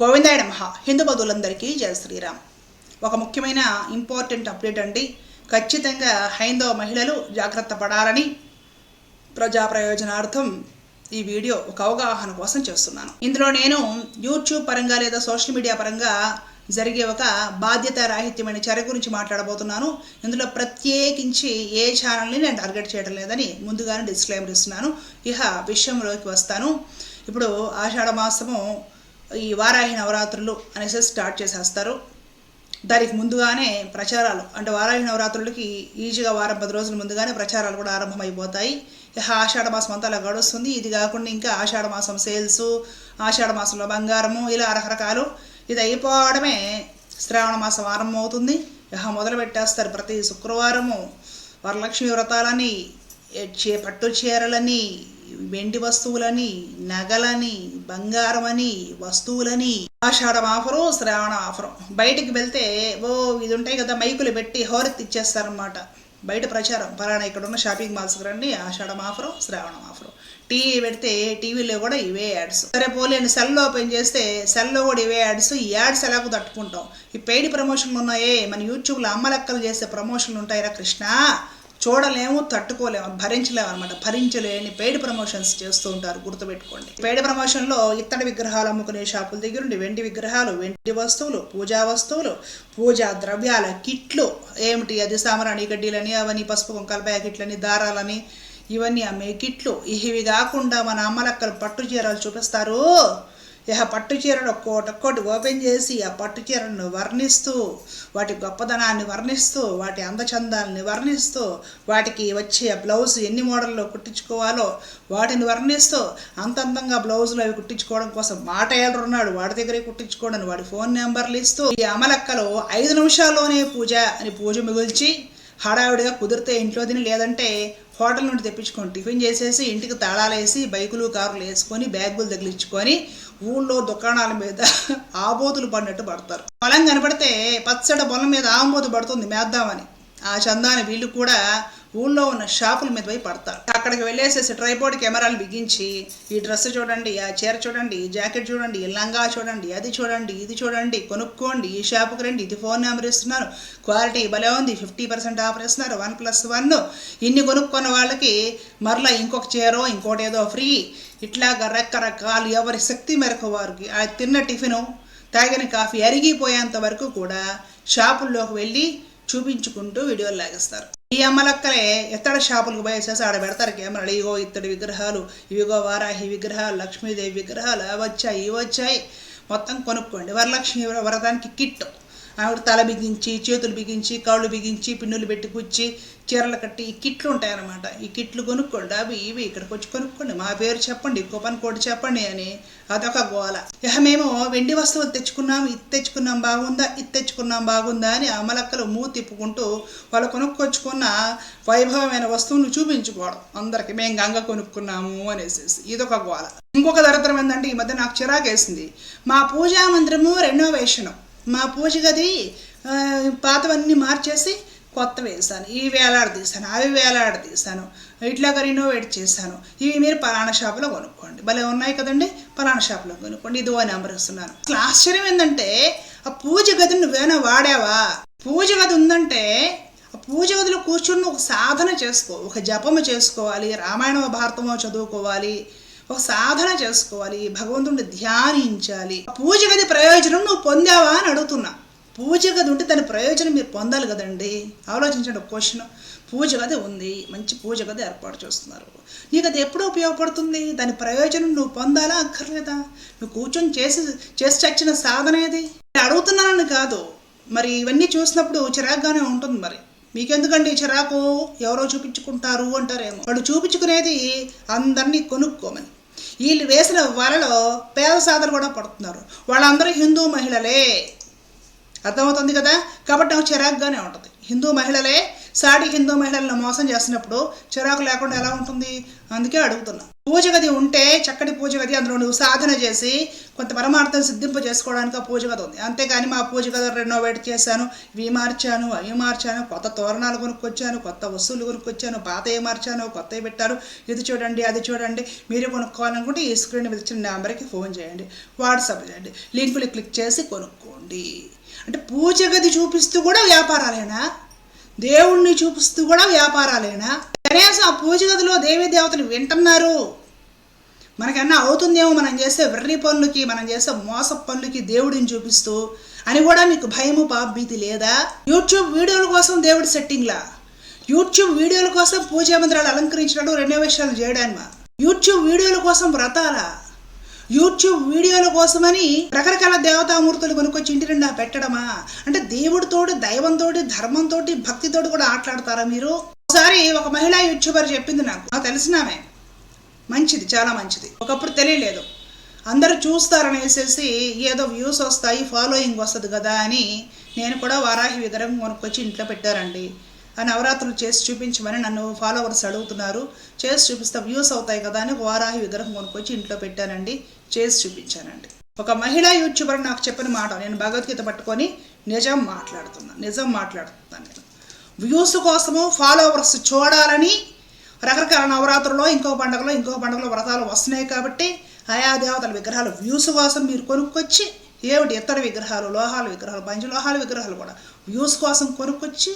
గోవిందాయ నమ. హిందూ బంధువులందరికీ జయ శ్రీరామ్. ఒక ముఖ్యమైన ఇంపార్టెంట్ అప్డేట్ అండి. ఖచ్చితంగా హైందవ మహిళలు జాగ్రత్త పడాలని ప్రజా ప్రయోజనార్థం ఈ వీడియో ఒక అవగాహన కోసం చేస్తున్నాను. ఇందులో నేను యూట్యూబ్ పరంగా లేదా సోషల్ మీడియా పరంగా జరిగే ఒక బాధ్యత రాహిత్యమైన చర్య గురించి మాట్లాడబోతున్నాను. ఇందులో ప్రత్యేకించి ఏ ఛానల్ని నేను టార్గెట్ చేయడం లేదని ముందుగానే డిస్క్లైమర్ ఇస్తున్నాను. ఇహ విషయంలోకి వస్తాను. ఇప్పుడు ఆషాఢ మాసము ఈ వారాహి నవరాత్రులు అనేసి స్టార్ట్ చేసేస్తారు. దానికి ముందుగానే ప్రచారాలు అంటే వారాహి నవరాత్రులకి ఈజీగా వారం పది రోజుల ముందుగానే ప్రచారాలు కూడా ఆరంభమైపోతాయి. ఇక ఆషాఢ మాసం అంతా అలా గడుస్తుంది. ఇది కాకుండా ఇంకా ఆషాఢ మాసం సేల్స్ ఆషాఢ మాసంలో బంగారము ఇలా రకరకాలు. ఇది అయిపోవడమే శ్రావణ మాసం ఆరంభం అవుతుంది ఇహ మొదలు పెట్టేస్తారు ప్రతి శుక్రవారము. వరలక్ష్మి వ్రతాలని చే పట్టు చీరలని వెండి వస్తువులని నగలని బంగారమని వస్తువులని ఆషాఢం ఆఫరు శ్రావణ ఆఫరు. బయటికి వెళ్తే ఓ ఇది ఉంటాయి కదా మైకులు పెట్టి హోరెత్తి ఇచ్చేస్తారనమాట బయట ప్రచారం పలానా ఇక్కడ ఉన్న షాపింగ్ మాల్స్కి రండి Ashadham offer Shravanam offer. TV పెడితే టీవీలో కూడా ఇవే యాడ్స్. సరే పోలేని సెల్ ఓపెన్ చేస్తే సెల్లో కూడా ఇవే యాడ్స్. ఈ యాడ్స్ ఎలాగో తట్టుకుంటాం. ఈ పెయిడ్ ప్రమోషన్లు ఉన్నాయే. మన యూట్యూబ్లో అమ్మలక్కలు చేసే ప్రమోషన్లు ఉంటాయిరా కృష్ణ? చూడలేము తట్టుకోలేము భరించలేము అనమాట భరించలేని పెయిడ్ ప్రమోషన్స్ చేస్తూ ఉంటారు గుర్తుపెట్టుకోండి. పెయిడ్ ప్రమోషన్లో ఇత్తడి విగ్రహాలు అమ్ముకునే షాపుల దగ్గర ఉండి వెండి విగ్రహాలు వెండి వస్తువులు పూజా వస్తువులు పూజా ద్రవ్యాల కిట్లు ఏమిటి అది సామరాణి గడ్డీలని అవన్నీ పసుపు కుంకాల ప్యాకెట్లని దారాలని ఇవన్నీ అమ్మే కిట్లు. ఇవి కాకుండా మన అమ్మలక్కలు పట్టు చీరలు చూపిస్తారు. ఇక పట్టు చీరలు ఒక్కోటి ఒక్కోటి ఓపెన్ చేసి ఆ పట్టు చీరలను వర్ణిస్తూ వాటి గొప్పదనాన్ని వర్ణిస్తూ వాటి అందచందాలని వర్ణిస్తూ వాటికి వచ్చే బ్లౌజ్ ఎన్ని మోడల్లో కుట్టించుకోవాలో వాటిని వర్ణిస్తూ అంత బ్లౌజులు అవి కుట్టించుకోవడం కోసం మాట ఉన్నాడు వాడి దగ్గరే కుట్టించుకోవడం వాడి ఫోన్ నెంబర్లు ఇస్తూ ఈ అమలక్కలో ఐదు నిమిషాల్లోనే పూజ అని పూజ మిగిల్చి హడావిడిగా కుదిరితే ఇంట్లో తిని లేదంటే హోటల్ నుండి తెప్పించుకొని టిఫిన్ చేసేసి ఇంటికి తాళాలు వేసి బైకులు కారులు వేసుకొని బ్యాగులు తగిలించుకొని ఊళ్ళో దుకాణాల మీద ఆబోతులు పడినట్టు పడతారు. పొలం కనపడితే పచ్చడి పొలం మీద ఆంబోతు పడుతుంది మేద్దామని. ఆ చందాన వీళ్ళు కూడా ఊళ్ళో ఉన్న షాపుల మీద పోయి పడతారు. అక్కడికి వెళ్ళేసేసి ట్రైపోర్డ్ కెమెరాలు బిగించి ఈ డ్రెస్ చూడండి ఆ చీర చూడండి ఈ జాకెట్ చూడండి ఈ లంగా చూడండి అది చూడండి ఇది చూడండి కొనుక్కోండి ఈ షాపుకి రండి ఇది ఫోన్ నెంబర్ ఇస్తున్నారు. క్వాలిటీ భలే ఉంది ఫిఫ్టీ పర్సెంట్ ఆఫర్ ఇస్తున్నారు వన్ ప్లస్ వన్ ఇన్ని కొనుక్కున్న వాళ్ళకి మరలా ఇంకొక చీరో ఇంకోటి ఏదో ఫ్రీ ఇట్లాగా రకరకాలు ఎవరి శక్తి మేరకు వారికి ఆ తిన్న టిఫిను తాగిన కాఫీ అరిగిపోయేంత వరకు కూడా షాపుల్లోకి వెళ్ళి చూపించుకుంటూ వీడియోలు లాగేస్తారు. ఈ అమ్మలక్కలే ఎత్తడ షాపులకు పోయేసేసి ఆడ పెడతారు కెమెరాలు. ఇగో ఇత్తడి విగ్రహాలు ఇవిగో వారాహి విగ్రహాలు లక్ష్మీదేవి విగ్రహాలు అవి వచ్చాయి ఇవి వచ్చాయి. మొత్తం కొనుక్కోండి. వరలక్ష్మి వ్రతానికి కిట్. ఆవిడ తల బిగించి చేతులు బిగించి కాళ్ళు బిగించి పిన్నులు పెట్టి కుచ్చి చీరలు కట్టి ఈ కిట్లు ఉంటాయన్నమాట. ఈ కిట్లు కొనుక్కోండి అవి ఇవి ఇక్కడికి వచ్చి కొనుక్కోండి. మా పేరు చెప్పండి కూపన్ కోడ్ చెప్పండి అని అదొక గోల. ఇక మేము వెండి వస్తువులు తెచ్చుకున్నాం ఇది తెచ్చుకున్నాం బాగుందా ఇది తెచ్చుకున్నాం బాగుందా అని అమలక్కలు మూ తిప్పుకుంటూ వాళ్ళు కొనుక్కొచ్చుకున్న వైభవమైన వస్తువును చూపించుకోవడం. అందరికి మేము గంగ కొనుక్కున్నాము అనేసి ఇదొక గోల. ఇంకొక దరిద్రం ఏంటంటే ఈ మధ్య నాకు చిరాకేసింది. మా పూజా మందిరము రెనోవేషను. మా పూజ గది పాతవన్నీ మార్చేసి కొత్త వేసాను ఇవి వేలాడదీశాను అవి వేలాడదీశాను ఇట్లాగా రినోవేట్ చేశాను. ఇవి మీరు పలానా షాపులో కొనుక్కోండి. భలే ఉన్నాయి కదండి పలానా షాపులో కొనుక్కోండి. ఇది నెంబర్ ఇస్తున్నాను. అసలు ఆశ్చర్యం ఏంటంటే ఆ పూజ గది నువ్వేనా వాడావా? పూజ గది ఉందంటే ఆ పూజ గదిలో కూర్చుని ఒక సాధన చేసుకో ఒక జపము చేసుకోవాలి రామాయణ భారతమో చదువుకోవాలి. ఒక సాధన చేసుకోవాలి భగవంతుడిని ధ్యానించాలి. పూజ గది ప్రయోజనం నువ్వు పొందావా అని అడుగుతున్నా. పూజ గది ఉంటే దాని ప్రయోజనం మీరు పొందాలి కదండి. ఆలోచించండి ఒక క్వశ్చన్ పూజ గది ఉంది మంచి పూజ గది ఏర్పాటు చేస్తున్నారు. నీకు అది ఎప్పుడు ఉపయోగపడుతుంది? దాని ప్రయోజనం నువ్వు పొందాలా అక్కర్లేదా? నువ్వు కూర్చొని చేసి చేసి చచ్చిన సాధన ఏది? అడుగుతున్నానని కాదు. మరి ఇవన్నీ చూసినప్పుడు చిరాగ్గానే ఉంటుంది మరి. మీకెందుకండి చిరాకు? ఎవరో చూపించుకుంటారు అంటారేమో. వాళ్ళు చూపించుకునేది అందరినీ కొనుక్కోమని. వీళ్ళు వేసిన వలలో పేద సాధలు కూడా పడుతున్నారు. వాళ్ళందరూ హిందూ మహిళలే. అర్థమవుతుంది కదా? కాబట్టి నాకు చిరాకుగానే ఉంటుంది. హిందూ మహిళలే సాటి హిందూ మహిళలను మోసం చేసినప్పుడు చిరాకు లేకుండా ఎలా ఉంటుంది? అందుకే అడుగుతున్నా. పూజ గది ఉంటే చక్కటి పూజ గది అందులో నువ్వు సాధన చేసి కొంత పరమార్థం సిద్ధింప చేసుకోవడానికి ఆ పూజ గది ఉంది. అంతేగాని మా పూజ గది రెనోవేట్ చేశాను ఇవి మార్చాను అవి మార్చాను కొత్త తోరణాలు కొనుక్కొచ్చాను కొత్త వస్తువులు కొనుక్కొచ్చాను పాత ఏ మార్చాను కొత్త పెట్టారు ఇది చూడండి అది చూడండి. మీరు కొనుక్కోవాలనుకుంటే ఈ స్క్రీన్ మీద ఇచ్చిన నెంబర్కి ఫోన్ చేయండి వాట్సాప్ చేయండి. లింకులు క్లిక్ చేసి కొనుక్కోండి. అంటే పూజ గది చూపిస్తూ కూడా వ్యాపారాలేనా? దేవుణ్ణి చూపిస్తూ కూడా వ్యాపారాలేనా? కనీసం ఆ పూజ గదిలో దేవీ దేవతలు వింటున్నారు. మనకన్నా అవుతుందేమో మనం చేసే వెర్రి పనులకి మనం చేసే మోస పనులకి దేవుడిని చూపిస్తూ అని కూడా మీకు భయము పాపభీతి లేదా? యూట్యూబ్ వీడియోల కోసం దేవుడి సెట్టింగ్లా? యూట్యూబ్ వీడియోల కోసం పూజా మందిరాలు అలంకరించడం రెనోవేషన్లు చేయడానికి యూట్యూబ్ వీడియోల కోసం వ్రతాలా? యూట్యూబ్ వీడియోల కోసమని రకరకాల దేవతామూర్తులు కొనుక్కొచ్చి ఇంటి నిండా పెట్టడమా? అంటే దేవుడితోటి దైవంతోటి ధర్మంతోటి భక్తితోటి కూడా ఆటలాడతారా మీరు? ఒకసారి ఒక మహిళా యూట్యూబర్ చెప్పింది నాకు. నాకు తెలిసినామే మంచిది చాలా మంచిది. ఒకప్పుడు తెలియలేదు. అందరూ చూస్తారనేసేసి ఏదో వ్యూస్ వస్తాయి ఫాలోయింగ్ వస్తుంది కదా అని నేను కూడా వారాహి విగ్రహం కొనుక్కొచ్చి ఇంట్లో పెట్టారండి. ఆ నవరాత్రులు చేసి చూపించమని నన్ను ఫాలోవర్స్ అడుగుతున్నారు. చేసి చూపిస్తే వ్యూస్ అవుతాయి కదా అని ఒక వారాహి విగ్రహం కొనుక్కొచ్చి ఇంట్లో పెట్టానండి. చేసి చూపించానండి. ఒక మహిళా యూట్యూబర్ నాకు చెప్పిన మాట నేను భగవద్గీత పట్టుకొని నిజం మాట్లాడుతున్నాను నిజం మాట్లాడుతున్నాను నేను. వ్యూస్ కోసము ఫాలోవర్స్ చూడాలని రకరకాల నవరాత్రుల్లో ఇంకో పండుగలో ఇంకో పండుగలో వ్రతాలు వస్తున్నాయి కాబట్టి ఆయా దేవతల విగ్రహాలు వ్యూస్ కోసం మీరు కొనుక్కొచ్చి ఏమిటి ఇతర విగ్రహాలు లోహాల విగ్రహాలు పంచలోహాల విగ్రహాలు కూడా వ్యూస్ కోసం కొనుక్కొచ్చి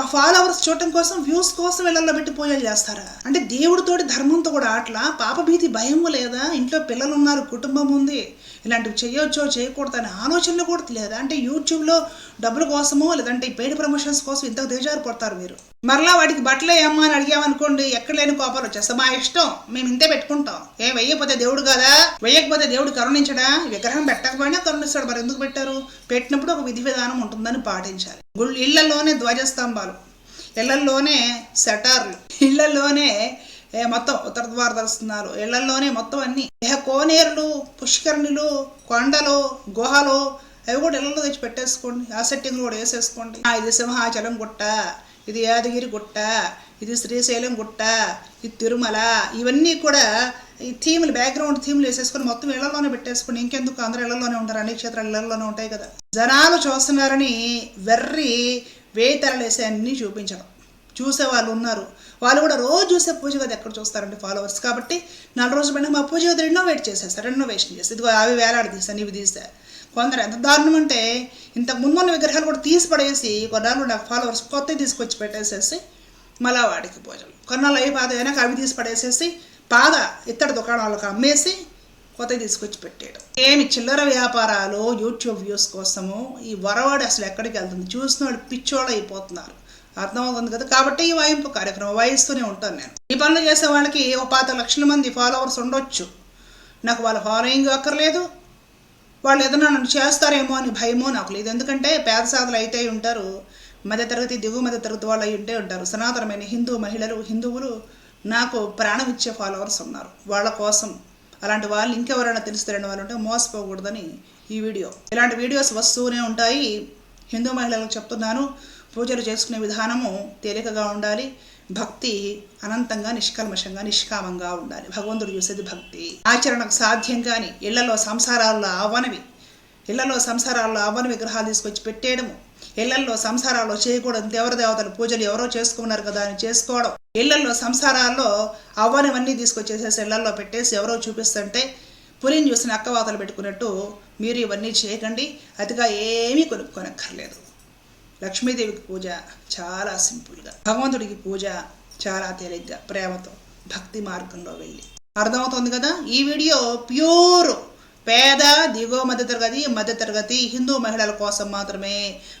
ఫాలోవర్స్ చూడటం కోసం వ్యూస్ కోసం ఇళ్ళలో పెట్టి పూజలు చేస్తారా? అంటే దేవుడితోటి ధర్మంతో కూడా అట్లా పాపభీతి భయము లేదా? ఇంట్లో పిల్లలు ఉన్నారు కుటుంబం ఉంది. ఇలాంటివి చేయొచ్చో చేయకూడదు అనే ఆలోచనలు కూడా లేదా. అంటే యూట్యూబ్లో డబ్బుల కోసమో లేదంటే పెయిడ్ ప్రమోషన్స్ కోసం ఇంత దిగజారు పడతారు మీరు. మరలా వాడికి బట్టలు ఏమ్మా అని అడిగామనుకోండి ఎక్కడ లేని కోపాలు వచ్చేస్తా మా ఇష్టం మేము ఇంతే పెట్టుకుంటాం. ఏ వెయ్యకపోతే దేవుడు కదా? వెయ్యకపోతే దేవుడు కరుణించడా? విగ్రహం పెట్టకపోయినా కరుణిస్తాడు. మరి ఎందుకు పెట్టారు? పెట్టినప్పుడు ఒక విధి విధానం ఉంటుందని పాటించాలి. గుళ్ళు ఇళ్ళలోనే ధ్వజస్తంభాలు ఇళ్ళలోనే సెటార్లు ఇళ్ళలోనే మొత్తం ఉత్తర ద్వార దర్శనాలు. ఇళ్ళలోనే మొత్తం అన్ని. ఇహ కోనేరులు పుష్కరిణులు కొండలు గుహలు అవి కూడా ఇళ్ళలో తెచ్చి పెట్టేసుకోండి. ఆ సెట్టింగ్ కూడా వేసేసుకోండి. ఇది సింహాచలం గుట్ట ఇది యాదగిరి గుట్ట ఇది శ్రీశైలం గుట్ట ఇది తిరుమల. ఇవన్నీ కూడా ఈ థీములు బ్యాక్గ్రౌండ్ థీములు వేసేసుకొని మొత్తం ఇళ్ళలోనే పెట్టేసుకొని ఇంకెందుకు? అందరూ ఇళ్ళలోనే ఉంటారు అన్ని క్షేత్రాలు ఇళ్ళలోనే ఉంటాయి కదా. జనాలు చూస్తున్నారని వెర్రి వేయి తరలేసే అన్నీ చూపించడం. చూసే వాళ్ళు ఉన్నారు. వాళ్ళు కూడా రోజు చూసే పూజ గది ఎక్కడ చూస్తారండి ఫాలోవర్స్ కాబట్టి నాలుగు రోజులు పైన మా పూజ గది రెనోవేట్ చేసేస్తారు రెనోవేషన్ చేసి. ఇదిగో అవి వేలాడి తీస్తాను ఇవి తీస్తా కొందరు ఎంత దారుణం అంటే ఇంతకు ముందున్న విగ్రహాలు కూడా తీసి పడేసి కొన్నాళ్ళు నాకు ఫాలోవర్స్ కొత్తవి తీసుకొచ్చి పెట్టేసేసి మళ్ళా వాడికి పూజలు కొన్నాళ్ళు అవి పాత వెనక అవి తీసి పడేసేసి పాద ఇత్తడి దుకాణాలకు అమ్మేసి కొత్తవి తీసుకొచ్చి పెట్టేయడం. ఏమి చిల్లర వ్యాపారాలు యూట్యూబ్ వ్యూస్ కోసము ఈ వరవాడు అసలు ఎక్కడికి వెళ్తుంది? చూసిన వాళ్ళు పిచ్చోళ్ళు అయిపోతున్నారు. అర్థమవుతుంది కదా? కాబట్టి ఈ వాయింపు కార్యక్రమం వాయిస్తూనే ఉంటాను నేను. ఈ పనులు చేసే వాళ్ళకి ఒక పాత లక్షల మంది ఫాలోవర్స్ ఉండొచ్చు. నాకు వాళ్ళ ఫాలోయింగ్ అక్కర్లేదు. వాళ్ళు ఏదైనా నన్ను చేస్తారేమో అని భయమో నాకు లేదు. ఎందుకంటే పేద సాధులు అయితే ఉంటారు. మధ్యతరగతి దిగువ మధ్య తరగతి వాళ్ళు అయి ఉంటే ఉంటారు. సనాతనమైన హిందూ మహిళలు హిందువులు నాకు ప్రాణం ఇచ్చే ఫాలోవర్స్ ఉన్నారు. వాళ్ళ కోసం. అలాంటి వాళ్ళు ఇంకెవరైనా తెలుస్తారని వాళ్ళు ఉంటే మోసపోకూడదని ఈ వీడియో. ఇలాంటి వీడియోస్ వస్తూనే ఉంటాయి. హిందూ మహిళలకు చెప్తున్నాను. పూజలు చేసుకునే విధానము తేలికగా ఉండాలి. భక్తి అనంతంగా నిష్కల్మషంగా నిష్కామంగా ఉండాలి. భగవంతుడు చూసేది భక్తి. ఆచరణకు సాధ్యం కాని ఇళ్ళలో సంసారాల్లో అవనవి ఇళ్ళలో సంసారాల్లో అవ్వని విగ్రహాలు తీసుకొచ్చి పెట్టేయడము. ఇళ్ళలో సంసారాల్లో చేయకూడదు. దేవర దేవతలు పూజలు ఎవరో చేసుకున్నారు కదా అని చేసుకోవడం. ఇళ్ళలో సంసారాల్లో అవ్వనివన్నీ తీసుకొచ్చేసేసి ఇళ్ళలో పెట్టేసి ఎవరో చూపిస్తుంటే పులిని చూసిన అక్కవాతలు పెట్టుకున్నట్టు మీరు ఇవన్నీ చేయకండి. అతిగా ఏమీ కొనుక్కోనక్కర్లేదు. లక్ష్మీదేవికి పూజ చాలా సింపుల్గా భగవంతుడికి పూజ చాలా తేలిగ్గా ప్రేమతో భక్తి మార్గంలో వెళ్ళి అర్థమవుతుంది కదా ఈ వీడియో ప్యూర్ పేద దిగువ మధ్యతరగతి మధ్యతరగతి హిందూ మహిళల కోసం మాత్రమే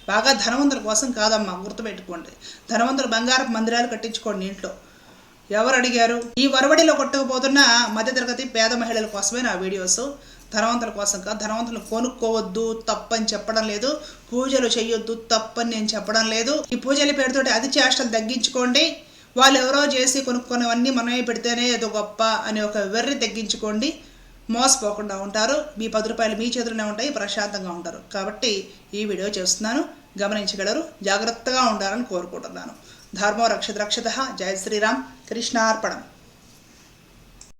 బాగా ధనవంతుల కోసం కాదమ్మా గుర్తుపెట్టుకోండి ధనవంతులు బంగారపు మందిరాలు కట్టించుకోండి ఇంట్లో ఎవరు అడిగారు ఈ వరవడిలో కొట్టుకుపోతున్న మధ్యతరగతి పేద మహిళల కోసమే నా వీడియోస్ ధనవంతుల కోసం కాదు ధనవంతులు కొనుక్కోవద్దు తప్పని చెప్పడం లేదు. పూజలు చేయొద్దు తప్పని నేను చెప్పడం లేదు. ఈ పూజల పేరుతోటి అది చేష్టలు తగ్గించుకోండి. వాళ్ళు ఎవరో చేసి కొనుక్కునేవన్నీ మనమే పెడితేనే ఏదో గొప్ప అనే ఒక వెర్రి తగ్గించుకోండి. మోసపోకుండా ఉంటారు. మీ పది రూపాయలు మీ చేతుల్లోనే ఉంటాయి ప్రశాంతంగా ఉంటారు. కాబట్టి ఈ వీడియో చేస్తున్నాను. గమనించగలరు. జాగ్రత్తగా ఉండాలని కోరుకుంటున్నాను. ధర్మో రక్షత రక్షత. జయ శ్రీరామ్. కృష్ణార్పణం.